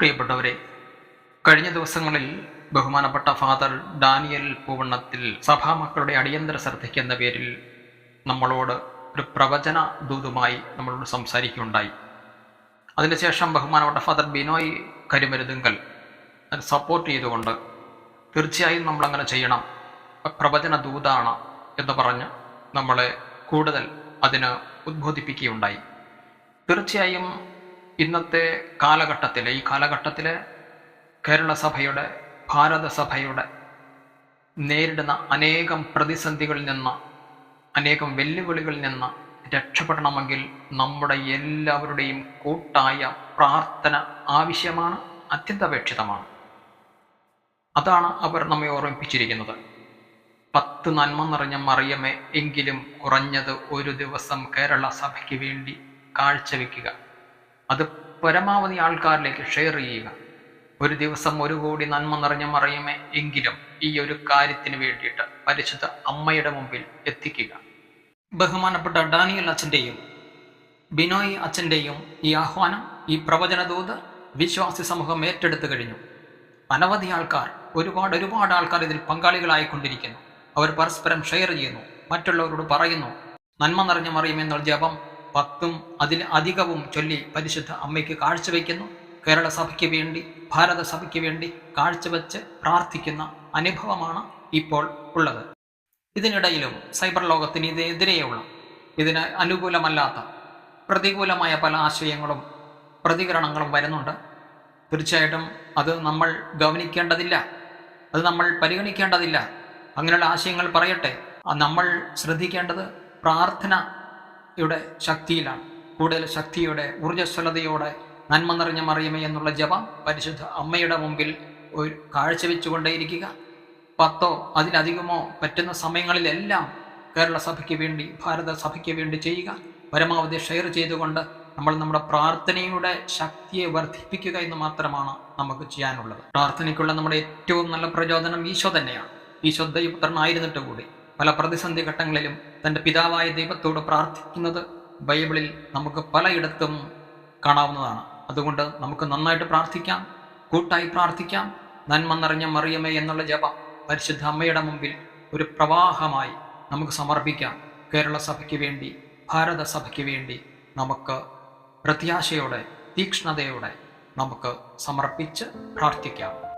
പ്രിയപ്പെട്ടവരെ കഴിഞ്ഞ ദിവസങ്ങളിൽ ബഹുമാനപ്പെട്ട ഫാദർ ഡാനിയൽ പൂവണ്ണത്തിൽ സഭാമക്കളുടെ അടിയന്തര ശ്രദ്ധയ്ക്ക് എന്ന പേരിൽ നമ്മളോട് ഒരു പ്രവചന ദൂതുമായി നമ്മളോട് സംസാരിക്കുകയുണ്ടായി. അതിനുശേഷം ബഹുമാനപ്പെട്ട ഫാദർ ബിനോയ് കരിമരുതുങ്കൽ അത് സപ്പോർട്ട് ചെയ്തുകൊണ്ട് തീർച്ചയായും നമ്മളങ്ങനെ ചെയ്യണം പ്രവചന ദൂതാണ് എന്ന് പറഞ്ഞ് നമ്മളെ കൂടുതൽ അതിന് ഉദ്ബോധിപ്പിക്കുകയുണ്ടായി. തീർച്ചയായും ഇന്നത്തെ കാലഘട്ടത്തിലെ ഈ കാലഘട്ടത്തിലെ കേരള സഭയുടെ ഭാരത സഭയുടെ നേരിടുന്ന അനേകം പ്രതിസന്ധികളിൽ നിന്ന് അനേകം വെല്ലുവിളികളിൽ നിന്ന് രക്ഷപ്പെടണമെങ്കിൽ നമ്മുടെ എല്ലാവരുടെയും കൂട്ടായ പ്രാർത്ഥന ആവശ്യമാണ് അത്യന്താപേക്ഷിതമാണ്. അതാണ് അവർ നമ്മെ ഓർമ്മിപ്പിച്ചിരിക്കുന്നത്. പത്ത് നന്മ നിറഞ്ഞ മറിയമേ എങ്കിലും കുറഞ്ഞത് ഒരു ദിവസം കേരള സഭയ്ക്ക് വേണ്ടി കാഴ്ചവെക്കുക. അത് പരമാവധി ആൾക്കാരിലേക്ക് ഷെയർ ചെയ്യുക. ഒരു ദിവസം ഒരു കോടി നന്മ നിറഞ്ഞ മറയുമേ എങ്കിലും ഈ ഒരു കാര്യത്തിന് വേണ്ടിയിട്ട് പരിശുദ്ധ അമ്മയുടെ മുമ്പിൽ എത്തിക്കുക. ബഹുമാനപ്പെട്ട ഡാനിയൽ അച്ഛന്റെയും ബിനോയ് അച്ഛന്റെയും ഈ ആഹ്വാനം ഈ പ്രവചനദൂത് വിശ്വാസി സമൂഹം ഏറ്റെടുത്തു കഴിഞ്ഞു. അനവധി ആൾക്കാർ ഒരുപാട് ഒരുപാട് ആൾക്കാർ ഇതിൽ പങ്കാളികളായിക്കൊണ്ടിരിക്കുന്നു. അവർ പരസ്പരം ഷെയർ ചെയ്യുന്നു. മറ്റുള്ളവരോട് പറയുന്നു നന്മ നിറഞ്ഞ മറിയുമെന്നുള്ള ജപം പത്തും അതിൽ അധികവും ചൊല്ലി പരിശുദ്ധ അമ്മയ്ക്ക് കാഴ്ചവെക്കുന്നു കേരള സഭയ്ക്ക് വേണ്ടി ഭാരത സഭയ്ക്ക് വേണ്ടി കാഴ്ചവെച്ച് പ്രാർത്ഥിക്കുന്ന അനുഭവമാണ് ഇപ്പോൾ ഉള്ളത്. ഇതിനിടയിലും സൈബർ ലോകത്തിന് ഇതിനെതിരെയുള്ള ഇതിന് അനുകൂലമല്ലാത്ത പ്രതികൂലമായ പല ആശയങ്ങളും പ്രതികരണങ്ങളും വരുന്നുണ്ട്. തീർച്ചയായിട്ടും അത് നമ്മൾ ഗവനിക്കേണ്ടതില്ല. അത് നമ്മൾ പരിഗണിക്കേണ്ടതില്ല. അങ്ങനെയുള്ള ആശയങ്ങൾ പറയട്ടെ. നമ്മൾ ശ്രദ്ധിക്കേണ്ടത് പ്രാർത്ഥനയുടെ ശക്തിയിലാണ്. കൂടുതൽ ശക്തിയുടെ ഊർജസ്വലതയോടെ നന്മ നിറഞ്ഞ മറിയമേ എന്നുള്ള ജപം പരിശുദ്ധ അമ്മയുടെ മുമ്പിൽ ഒരു കാഴ്ചവെച്ചുകൊണ്ടേയിരിക്കുക. പത്തോ അതിലധികമോ പറ്റുന്ന സമയങ്ങളിലെല്ലാം കേരള സഭയ്ക്ക് വേണ്ടി ഭാരത സഭയ്ക്ക് വേണ്ടി ചെയ്യുക. പരമാവധി ഷെയർ ചെയ്തുകൊണ്ട് നമ്മൾ നമ്മുടെ പ്രാർത്ഥനയുടെ ശക്തിയെ വർദ്ധിപ്പിക്കുക എന്ന് മാത്രമാണ് നമുക്ക് ചെയ്യാനുള്ളത്. പ്രാർത്ഥനയ്ക്കുള്ള നമ്മുടെ ഏറ്റവും നല്ല പ്രചോദനം ഈശോ തന്നെയാണ്. ഈശോ ദൈവപുത്രനായിരുന്നിട്ട് കൂടി പല പ്രതിസന്ധി ഘട്ടങ്ങളിലും തന്റെ പിതാവായ ദൈവത്തോട് പ്രാർത്ഥിക്കുന്നത് ബൈബിളിൽ നമുക്ക് പലയിടത്തും കാണാവുന്നതാണ്. അതുകൊണ്ട് നമുക്ക് നന്നായിട്ട് പ്രാർത്ഥിക്കാം കൂട്ടായി പ്രാർത്ഥിക്കാം. നന്മ നിറഞ്ഞ മറിയമേ എന്നുള്ള ജപം പരിശുദ്ധ അമ്മയുടെ മുമ്പിൽ ഒരു പ്രവാഹമായി നമുക്ക് സമർപ്പിക്കാം. കേരള സഭയ്ക്ക് വേണ്ടി ഭാരത സഭയ്ക്ക് വേണ്ടി നമുക്ക് പ്രത്യാശയോടെ തീക്ഷ്ണതയോടെ നമുക്ക് സമർപ്പിച്ച് പ്രാർത്ഥിക്കാം.